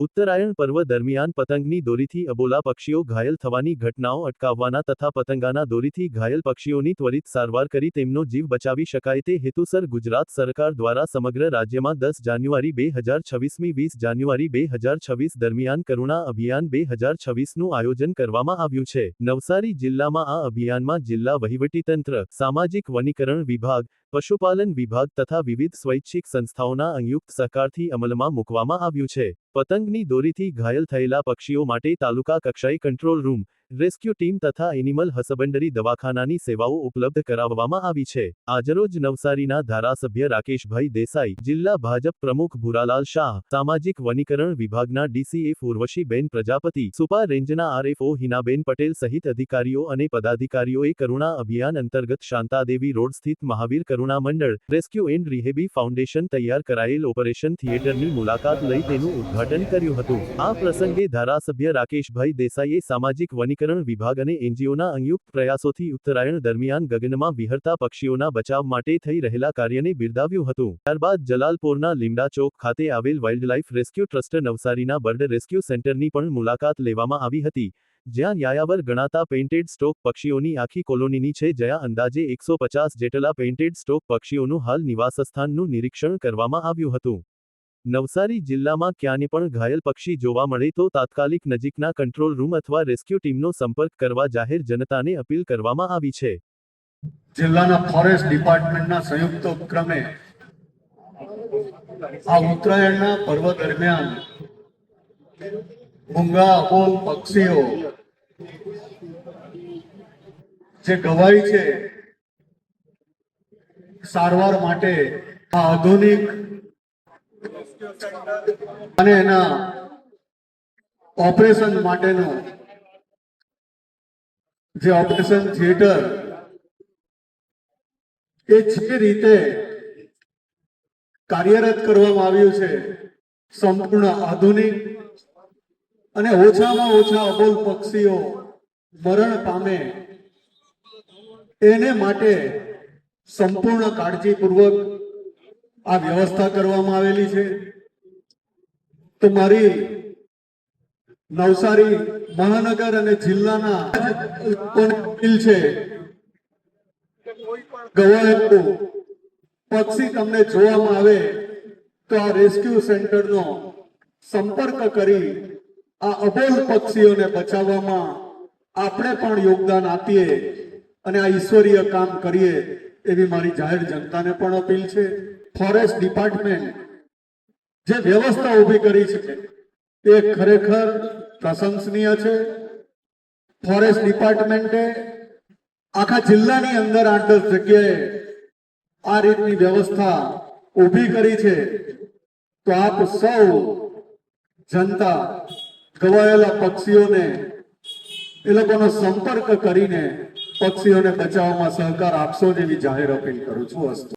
ઉત્તરાયણ પર્વ દરમિયાન પતંગની દોરીથી અબોલા પક્ષીઓ ઘાયલ થવાની ઘટનાઓ અટકાવવાના તથા પતંગાના દોરીથી ઘાયલ પક્ષીઓની ત્વરિત સારવાર કરી તેમનો જીવ બચાવી શકાય તે હેતુસર ગુજરાત સરકાર દ્વારા સમગ્ર રાજ્યમાં દસ જાન્યુઆરી બે હજાર છવ્વીસમી વીસ જાન્યુઆરી બે હજાર છવ્વીસ દરમિયાન કરુણા અભિયાન બે હજાર છવ્વીસનું આયોજન કરવામાં આવ્યું છે. નવસારી જિલ્લામાં આ અભિયાનમાં જિલ્લા વહીવટીતંત્ર, સામાજિક વનીકરણ વિભાગ પશુપાલન વિભાગ તથા વિવિધ સ્વૈચ્છિક સંસ્થાઓના સંયુક્ત સહકારથી અમલમાં મૂકવામાં આવ્યું છે. પતંગની દોરીથી ઘાયલ થયેલા પક્ષીઓ માટે તાલુકા કક્ષાએ કંટ્રોલ રૂમ રેસ્ક્યુ ટીમ તથા એનિમલ હસબન્ડરી દવાખાનાની સેવાઓ ઉપલબ્ધ કરાવવામાં આવી છે. આજરોજ નવસારીના ધારાસભ્ય રાકેશભાઈ દેસાઈ, જિલ્લા ભાજપ પ્રમુખ ભુરાલાલ શાહ, સામાજિક વનીકરણ વિભાગના ડીસીએફ ઉર્વશીબેન પ્રજાપતિ, સુપા રેન્જના આરએફઓ હિનાબેન પટેલ સહિત અધિકારીઓ અને પદાધિકારીઓએ કરુણા અભિયાન અંતર્ગત શાંતાદેવી રોડ સ્થિત મહાવીર કરુણા મંડળ, રેસ્ક્યુ એન્ડ રિહેબી ફાઉન્ડેશન તૈયાર કરાયેલ ઓપરેશન થિયેટરની મુલાકાત લઈ તેનું ઉદ્ઘાટન કર્યું હતું. આ પ્રસંગે ધારાસભ્ય રાકેશભાઈ દેસાઈએ સામાજિક વનીકરણ વિભાગ અને એનજીઓના સંયુક્ત પ્રયાસોથી ઉત્તરાયણ દરમિયાન ગગનમાં વિહરતા પક્ષીઓના બચાવ માટે થઈ રહેલા કાર્યને બિરદાવ્યું હતું. ત્યારબાદ જલાલપોરના લીમડા ચોક ખાતે આવેલ વાઇલ્ડલાઇફ રેસ્ક્યુ ટ્રસ્ટ નવસારીના બર્ડ રેસ્ક્યુ સેન્ટરની પણ મુલાકાત લેવામાં આવી હતી, જ્યાં યાયાવર ગણાતા પેઇન્ટેડ સ્ટોક પક્ષીઓની આખી કોલોનીની છે જ્યાં અંદાજે એકસો પચાસ જેટલા પેઇન્ટેડ સ્ટોક પક્ષીઓનું હાલ નિવાસસ્થાનનું નિરીક્ષણ કરવામાં આવ્યું હતું. નવસારી જિલ્લામાં ક્યાંય પણ ઘાયલ પક્ષી જોવા મળે તો તાત્કાલિક નજીકના કંટ્રોલ રૂમ અથવા રેસ્ક્યુ ટીમનો સંપર્ક કરવા જાહેર જનતાને અપીલ કરવામાં આવી છે. જિલ્લાના ફોરેસ્ટ ડિપાર્ટમેન્ટના સંયુક્ત ઉપક્રમે આ ઉત્તરાયણના પર્વ દરમિયાન મૂંગા અબોલ પક્ષીઓ જે ગવાય છે, સારવાર માટે આ આધુનિક અને એના ઓપરેશન માટેનું જે ઓપરેશન થિયેટર એ જે રીતે કાર્યરત કરવામાં આવ્યું છે, સંપૂર્ણ આધુનિક અને ઓછામાં ઓછા અબોલ પક્ષીઓ મરણ પામે, એને માટે સંપૂર્ણ કાળજીપૂર્વક આ વ્યવસ્થા કરવામાં આવેલી છે. તો મારી નવસારી મહાનગર અને જિલ્લાના અપીલ છે ગવાયેલું પક્ષી તમને જોવામાં આવે તો આ રેસ્ક્યુ સેન્ટરનો સંપર્ક કરી આ અબોલ પક્ષીઓને બચાવવામાં આપણે પણ યોગદાન આપીએ અને આ ઈશ્વરીય કામ કરીએ એવી મારી જાહેર જનતાને પણ અપીલ છે. ફોરેસ્ટ ડિપાર્ટમેન્ટ જે વ્યવસ્થા ઊભી કરી છે, તે ખરેખર પ્રશંસનીય છે. ફોરેસ્ટ ડિપાર્ટમેન્ટે આખા જિલ્લાની અંદર આઠ દસ જગ્યાએ આ રીતની વ્યવસ્થા ઊભી કરી છે. તો આપ સૌ જનતા, ગવાયેલા પક્ષીઓને, એ લોકોનો સંપર્ક કરીને પક્ષીઓને બચાવવામાં સહકાર આપશો જેવી જાહેર અપીલ કરું છું અસ્તુ